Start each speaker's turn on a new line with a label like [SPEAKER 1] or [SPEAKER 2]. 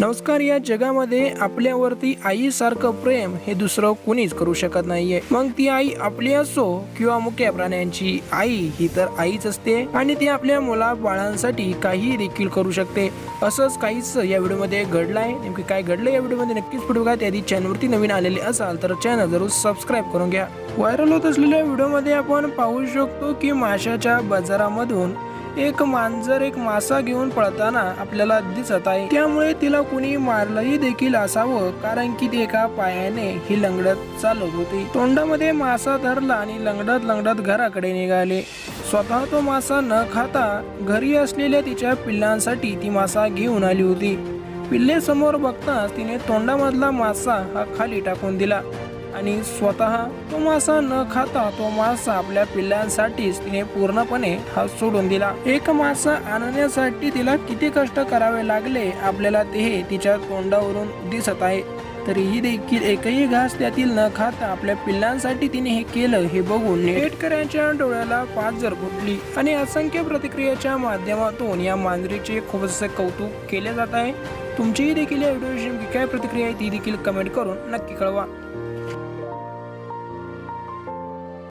[SPEAKER 1] नमस्कार या जगामध्ये आपल्यावरती आईसारखं प्रेम हे दुसरं कुणीच करू शकत नाहीये. मग ती आई आपली असो किंवा मुक्या प्राण्यांची आई ही तर आईच असते आणि ती आपल्या मुला बाळांसाठी काही देखील करू शकते. असंच काहीच या व्हिडिओमध्ये घडलं आहे नेमकी काय घडलं या व्हिडिओमध्ये नक्कीच पुढे बघा. त्याआधी चॅनलवरती नवीन आलेले असाल तर चॅनल जरूर सबस्क्राईब करून घ्या. व्हायरल होत असलेल्या व्हिडिओमध्ये आपण पाहू शकतो की माशाच्या बाजारामधून एक मांजर एक मासा घेऊन पळताना आपल्याला दिसत आहे. त्यामुळे तिला कुणी मारलंही देखील असावं कारण की ती एका पायाने ही लंगडत चालत होती. तोंडामध्ये मासा धरला आणि लंगडत लंगडत घराकडे निघाले. स्वतः तो मासा न खाता घरी असलेल्या तिच्या पिल्लांसाठी ती मासा घेऊन आली होती. पिल्ले समोर बघताच तिने तोंडामधला मासा हा खाली टाकून दिला. आणि स्वतः तो मासा न खाता तो मासा आपल्या पिल्लांसाठीच तिने पूर्णपणे हा सोडून दिला. एक मासा आणण्यासाठी तिला किती कष्ट करावे लागले आपल्याला ते तिच्या तोंडावरून दिसत आहे. तरीही देखील एकही घास त्यातील न खाता आपल्या पिल्लांसाठी तिने हे केलं हे बघून नेटकऱ्यांच्या डोळ्याला पाच जर फुटली. आणि असंख्य प्रतिक्रियेच्या माध्यमातून या मांजरीचे खूप कौतुक केले जात आहे. तुमचीही देखील या व्हिडिओविषयी काय प्रतिक्रिया आहे ती देखील कमेंट करून नक्की कळवा.